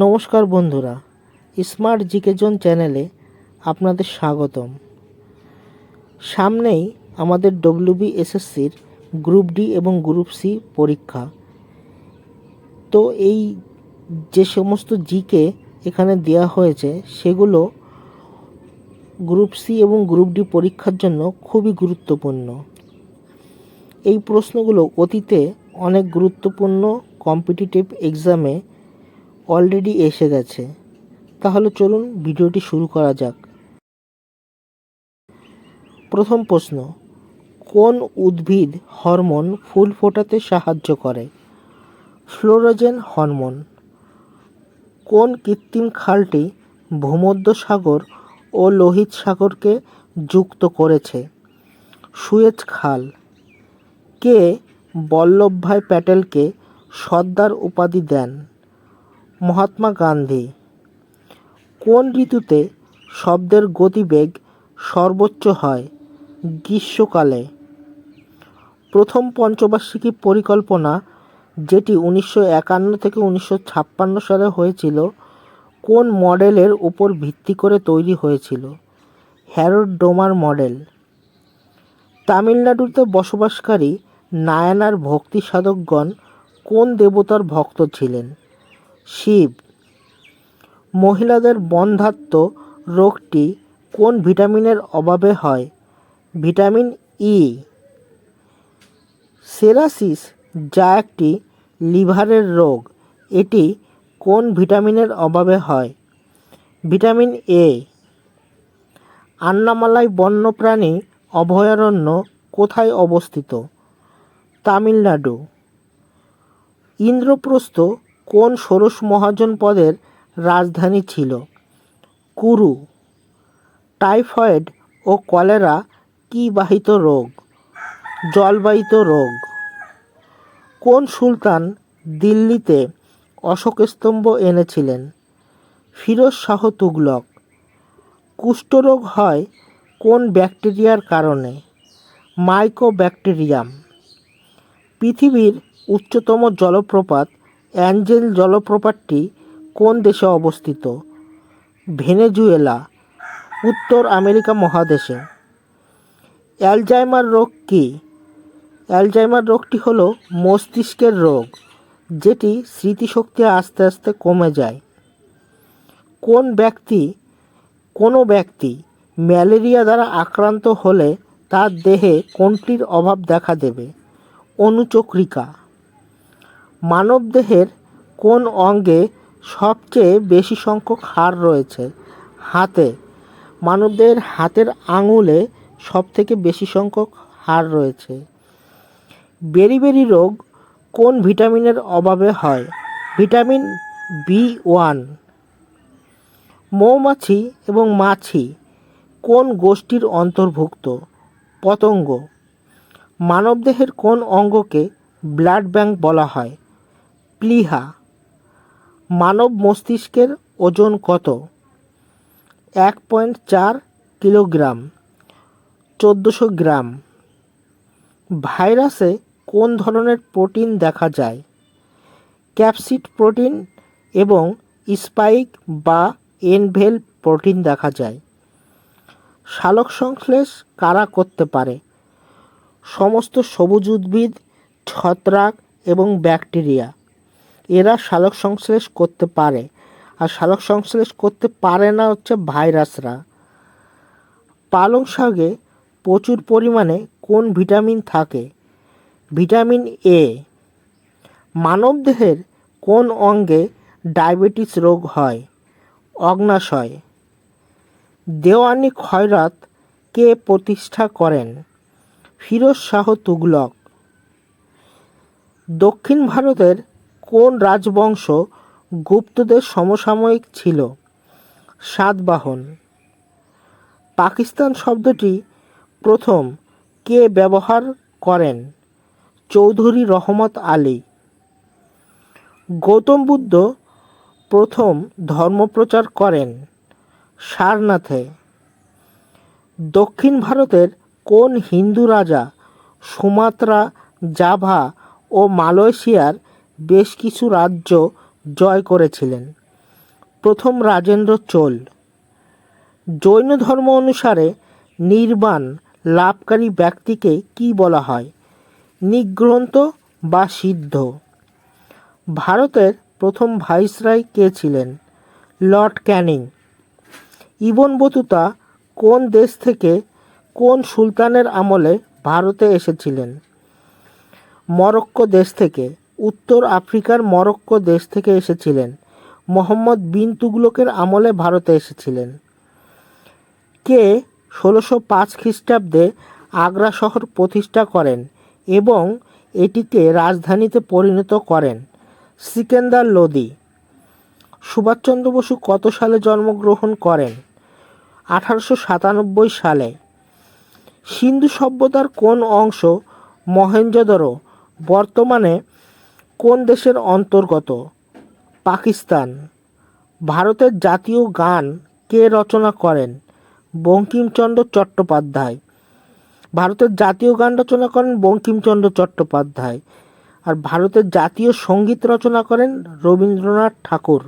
নমস্কার বন্ধুরা, smart GK zone চ্যানেলে আপনাদের স্বাগতম। সামনেই আমাদের ডব্লিউবি এসএসসির গ্রুপ ডি এবং গ্রুপ সি পরীক্ষা। তো এই যে সমস্ত জিকে এখানে দেওয়া হয়েছে, সেগুলো গ্রুপ সি এবং গ্রুপ ডি পরীক্ষার জন্য খুবই গুরুত্বপূর্ণ। এই প্রশ্নগুলো অতীতে অনেক গুরুত্বপূর্ণ, কম্পিটিটিভ এক্সামে অলরেডি এসে গেছে। তাহলে চলুন ভিডিওটি শুরু করা যাক। প্রথম প্রশ্ন, কোন উদ্ভিদ হরমোন ফুল ফোটাতে সাহায্য করে? Florigen hormone. কোন কৃত্রিম খালটি ভূমধ্য সাগর ও লোহিত সাগরকে যুক্ত করেছে? সুয়েজ খাল। কে বল্লভভাই প্যাটেলকে সর্দার উপাধি দেন? মহাত্মা গান্ধী। কোন ঋতুতে শব্দের গতিবেগ সর্বোচ্চ হয়? গ্রীষ্মকালে। প্রথম পঞ্চবার্ষিকী পরিকল্পনা, যেটি উনিশশো একান্ন থেকে উনিশশো ছাপ্পান্ন সালে হয়েছিল, কোন মডেলের উপর ভিত্তি করে তৈরি হয়েছিল? Harrod Domar model. তামিলনাড়ুতে বসবাসকারী নায়নার ভক্তি সাধকগণ কোন দেবতার ভক্ত ছিলেন? শিব। মহিলাদের বন্ধাত্ম রোগটি কোন ভিটামিনের অভাবে হয়? ভিটামিন ই সেরাসিস যা একটি লিভারের রোগ, এটি কোন ভিটামিনের অভাবে হয়? ভিটামিন এ আন্নামালাই বন্যপ্রাণী অভয়ারণ্য কোথায় অবস্থিত? তামিলনাড়ু। ইন্দ্রপ্রস্থ কোন ষোড়শ মহাজন পদের রাজধানী ছিল? কুরু, টাইফয়েড ও কলেরা কী বাহিত রোগ? জলবাহিত রোগ। কোন সুলতান দিল্লিতে অশোক স্তম্ভ এনেছিলেন? ফিরোজ শাহ তুগলক। কুষ্ঠরোগ হয় কোন ব্যাকটেরিয়ার কারণে? মাইকোব্যাকটেরিয়াম। পৃথিবীর উচ্চতম জলপ্রপাত অ্যাঞ্জেল জলপ্রপাতটি কোন দেশে অবস্থিত? ভেনেজুয়েলা, উত্তর আমেরিকা মহাদেশে। অ্যালজাইমার রোগ কী? অ্যালজাইমার রোগটি হলো মস্তিষ্কের রোগ, যেটি স্মৃতিশক্তি আস্তে আস্তে কমে যায়। কোন ব্যক্তি, কোনো ব্যক্তি ম্যালেরিয়া দ্বারা আক্রান্ত হলে তার দেহে কোনটির অভাব দেখা দেবে? অনুচক্রিকা। মানবদেহের কোন অঙ্গে সবচেয়ে বেশি সংখ্যক হাড় রয়েছে? হাতে। মানবদেহের হাতের আঙুলে সবথেকে বেশি সংখ্যক হাড় রয়েছে। বেরিবেরি রোগ কোন ভিটামিনের অভাবে হয়? Vitamin B one. মৌমাছি এবং মাছি কোন গোষ্ঠীর অন্তর্ভুক্ত? পতঙ্গ। মানবদেহের কোন অঙ্গকে ব্লাড ব্যাংক বলা হয়? প্লিহা মানব মস্তিষ্কের ওজন কত? এক পয়েন্ট চার কিলোগ্রাম, চোদ্দোশো গ্রাম। ভাইরাসে কোন ধরনের প্রোটিন দেখা যায়? ক্যাপসিড প্রোটিন এবং স্পাইক বা এনভেল প্রোটিন দেখা যায়। সালোক সংশ্লেষ কারা করতে পারে? সমস্ত সবুজ উদ্ভিদ, ছত্রাক এবং ব্যাকটেরিয়া। এরা সালোক সংশ্লেষ করতে পারে। আর সালোক সংশ্লেষ করতে পারে না হচ্ছে ভাইরাসরা। পালং শাকে প্রচুর পরিমাণে কোন ভিটামিন থাকে? ভিটামিন এ মানবদেহের কোন অঙ্গে ডায়াবেটিস রোগ হয়? অগ্নাশয়, দেওয়ানি খয়রাত কে প্রতিষ্ঠা করেন? ফিরোজ শাহ তুগলক। দক্ষিণ ভারতের কোন রাজবংশ গুপ্তদের সমসাময়িক ছিল? সাতবাহন। পাকিস্তান শব্দটি প্রথম কে ব্যবহার করেন? চৌধুরী রহমত আলী। গৌতম বুদ্ধ প্রথম ধর্মপ্রচার করেন সারনাথে। দক্ষিণ ভারতের কোন হিন্দু রাজা সুমাত্রা, জাভা ও মালয়েশিয়ার বেশ কিছু রাজ্য জয় করেছিলেন। প্রথম রাজেন্দ্র চোল। জৈন ধর্ম অনুসারে নির্বাণ লাভকারী ব্যক্তিকে কি বলা হয়? নিগ্রন্থ বা সিদ্ধ? ভারতের প্রথম ভাইসরয় কে ছিলেন? লর্ড ক্যানিং। ইবন বতুতা কোন দেশ থেকে কোন সুলতানের আমলে ভারতে এসেছিলেন? মরক্কো দেশ থেকে। উত্তর আফ্রিকার মরক্কো দেশ থেকে এসেছিলেন। মোহাম্মদ বিন তুগলকের আমলে ভারতে এসেছিলেন। কে ষোলোশো পাঁচ খ্রিস্টাব্দে আগ্রা শহর প্রতিষ্ঠা করেন এবং এটিকে রাজধানীতে পরিণত করেন। সিকেন্দার লোদি। সুভাষচন্দ্র বসু কত সালে জন্মগ্রহণ করেন? আঠারোশো সাতানব্বই সালে। সিন্ধু সভ্যতার কোন অংশ মহেঞ্জোদড়ো বর্তমানে কোন দেশের অন্তর্গত? পাকিস্তান। ভারতের জাতীয় গান কে রচনা করেন? বঙ্কিমচন্দ্র চট্টোপাধ্যায়। ভারতের জাতীয় গান রচনা করেন বঙ্কিমচন্দ্র চট্টোপাধ্যায়। আর ভারতের জাতীয় সংগীত রচনা করেন রবীন্দ্রনাথ ঠাকুর।